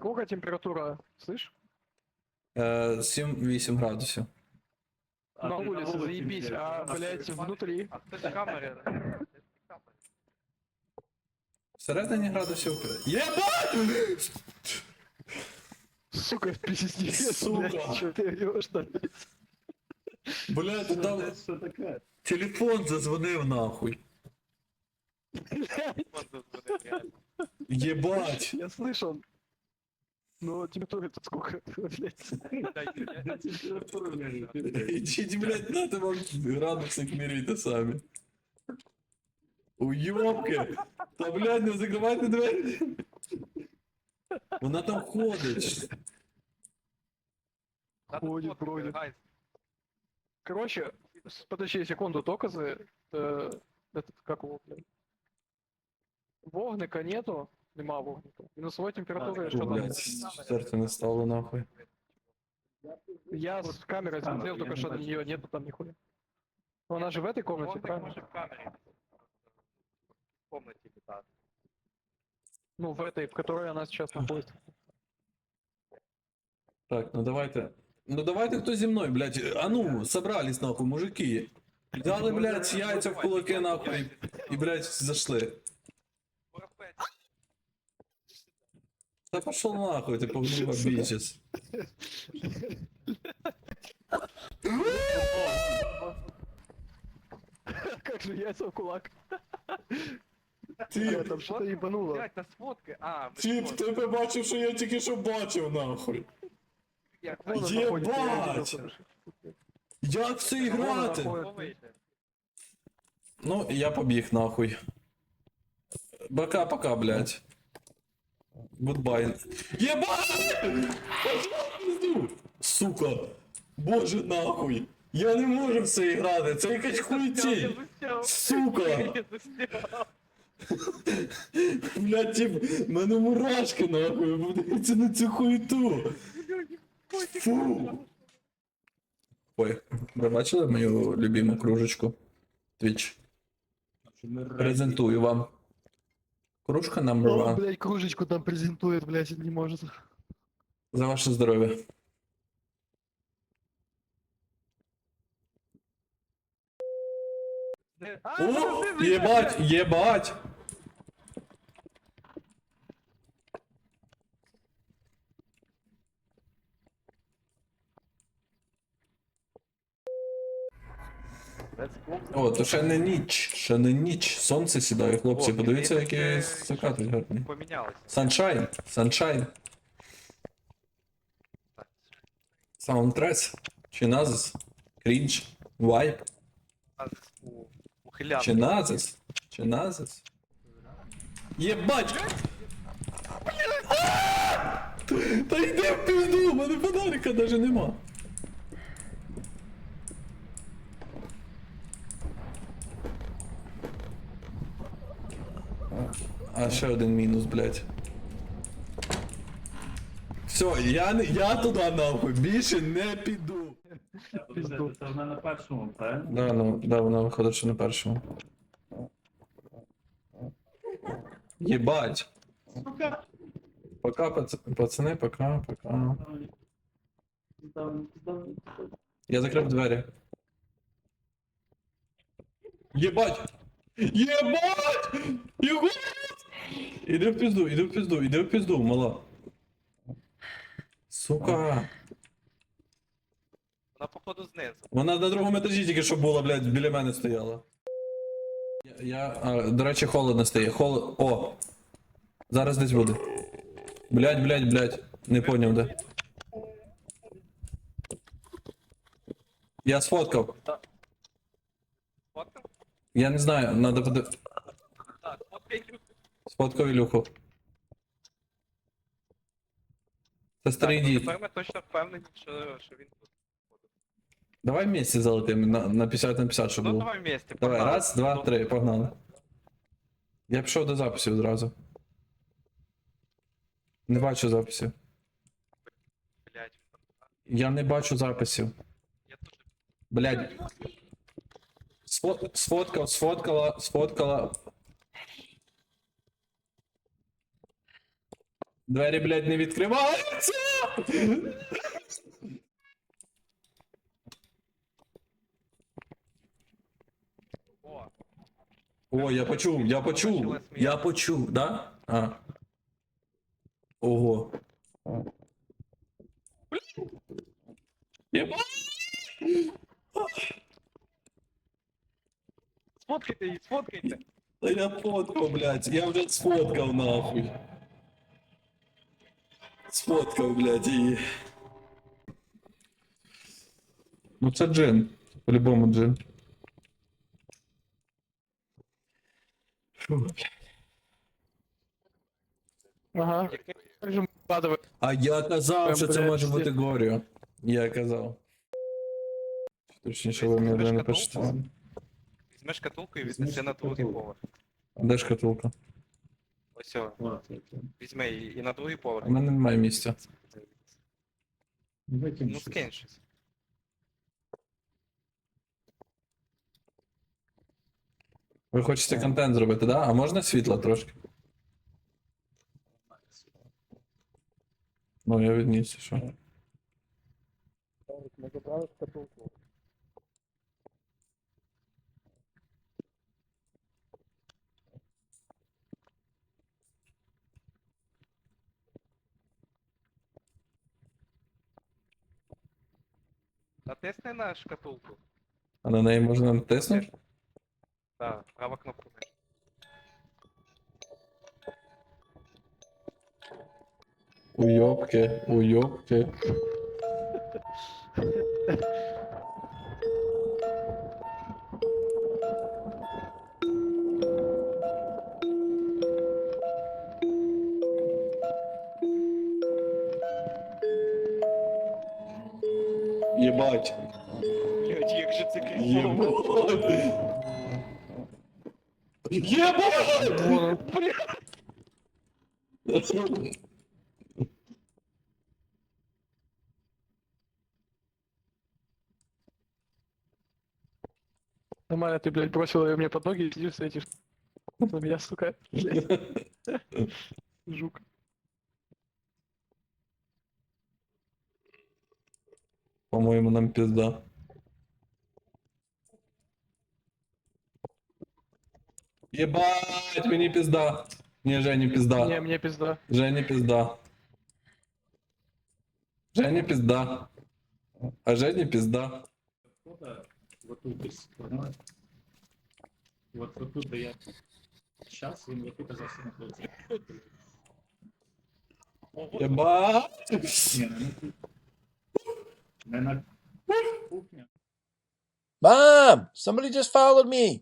Сколько температура, слышь? Е, 7-8 градусів. А на ти улице, вулиці, заебись, блядь. а, блядь, внутри. А хтось камери. Всередині градусів. Єбать! Сука, пиздец, Сука. блядь, что ты орешь там? Блядь, тут там Це що таке? телефон зазвонив нахуй. Єбать! Я слышал. Ну, температура тут сколько, блядь. Температура, блядь, Ідіть, блядь, на ти вам градусник міряйте самі. Уйобки! Та, блядь, не закривайте двері. Вона там ходить. Ходит, бродит. Короче, с- подожди секунду, доказы. Э, этот, как его, блядь? Вогника нету, нема вогника. Минусовой температуры, А, что там? Блядь, серце не стало нахуй. Я с камерой Камера, смотрел, я только не что бачу. нее нету там нихуя. Ну, Она же в этой комнате, Вогник правильно? може в камері. В комнаті літати. Ну, в этой, в которой она сейчас находится. Так, ну давайте. Ну давайте хто зі мною, блядь. А ну, собрались нахуй, мужики. Взяли, блядь, яйця в кулаки нахуй. І, блядь, зайшли. Та пошел нахуй, ти погнува бічес. Как же яйца в кулак? Ти, там что-то ебануло. Блядь, та сфотки. А, ми Тіп, сфотки. тебе бачив, що я тільки що бачив, нахуй. Як я видел хорошо. Як в це грати? Ну, я побіг нахуй. Пока-пока, блядь. Гудбай. Єбать! Сука! Боже нахуй! Я не можу в це грати, це якась Я хуйті! Сука! Засняв. Тип, в мене мурашки нахуй, подивіться на цю хуйту! Фу! Ой, ви бачили мою любиму кружечку? Twitch. Презентую вам. Кружка number О, one. блядь, кружечку там презентует, блядь, не может. За ваше здоров'я. А, О, подожди, єбать, О, то ще не ніч, ще не ніч. Сонце сідає, хлопці, О, подивіться, мені який таке, закат гарний. Помінялося. Sunshine, Sunshine. Так. Soundtress. Чи назис? Крінж. Вайп. А, у- Ухилянт. Чи назис? Чи назис? Єбать! Та йди в пізду, у мене фонарика навіть нема. А ще один мінус, блядь. Все, я, не- я туди нахуй, більше не піду. Пізду. Це вона на першому, правильно? Да, ну, да, вона виходить, що на першому. Єбать. Сука! Пока, пац- пацани, пока, пока. Я закрив двері. Єбать! Єбать! Його! Іди в пізду, іди в пізду, іди в пізду, мала. Сука. Вона походу знизу. Вона на другому етажі тільки що була, блядь, біля мене стояла. Я, я а, до речі, холодно стає. Хол... О! Зараз десь буде. Блядь, блядь, блядь. Не поняв, де. Я сфоткав. Фоткав? Я не знаю, надо буде. Сфоткав Ілюху. Це старий Так, ну. Тепер ми точно впевнені, що, що він тут. Давай вместе залетимо на, на 50 на 50, щоб Ну було. давай вместе. Давай, погнали. раз, два, Ну, три, погнали. Я пішов до записів одразу. Не бачу записів. Блядь, Я не бачу записів. я дуже Блядь. Сфо- Сфоткав, сфоткала, сфоткала. Двері, блядь, не відкриваються! О, О, я почув, я почув, я почув, да? А. Ого. Єба! сфоткайте її, сфоткайте. Та я фоткав, блядь, я вже сфоткав нахуй. Сфоткав, блядь, її. Ну це джин. По-любому джин. Фу, блядь. Ага. Режим падовый. А я казав, Прям, що це блядь, може всі- бути Горіо. Я казав. Точніше, ви мені Візьмеш не шкатулку? напишете. Візьмеш шкатулку і віднеси на другий поверх. Де шкатулка? Ось візьми її і на другий поверх. У мене немає місця. Ну щось. скинь щось. Ви хочете контент зробити, да? А можна світла трошки? Ну, я відніс, що. Натисни на шкатулку. А на неї можна натиснути? Так, права кнопка. Уйобки, уйобки. Єбать. Блядь, як же це кайфово. Єбать! Єбать! Вон он. Нормально, ты, блядь, бросил ее мне под ноги и сидишь светишь. На меня, сука. блядь. Жук. По-моєму, нам пізда. Єбать, мені пізда. Ні, Жені пізда. Не, мне пизда. Жені пізда. Жені пізда. А Жені пізда. Откуда вот тут есть, понимаешь? Вот, вот тут я сейчас и вот тут оказался находится. Єбать. Mom, somebody just followed me.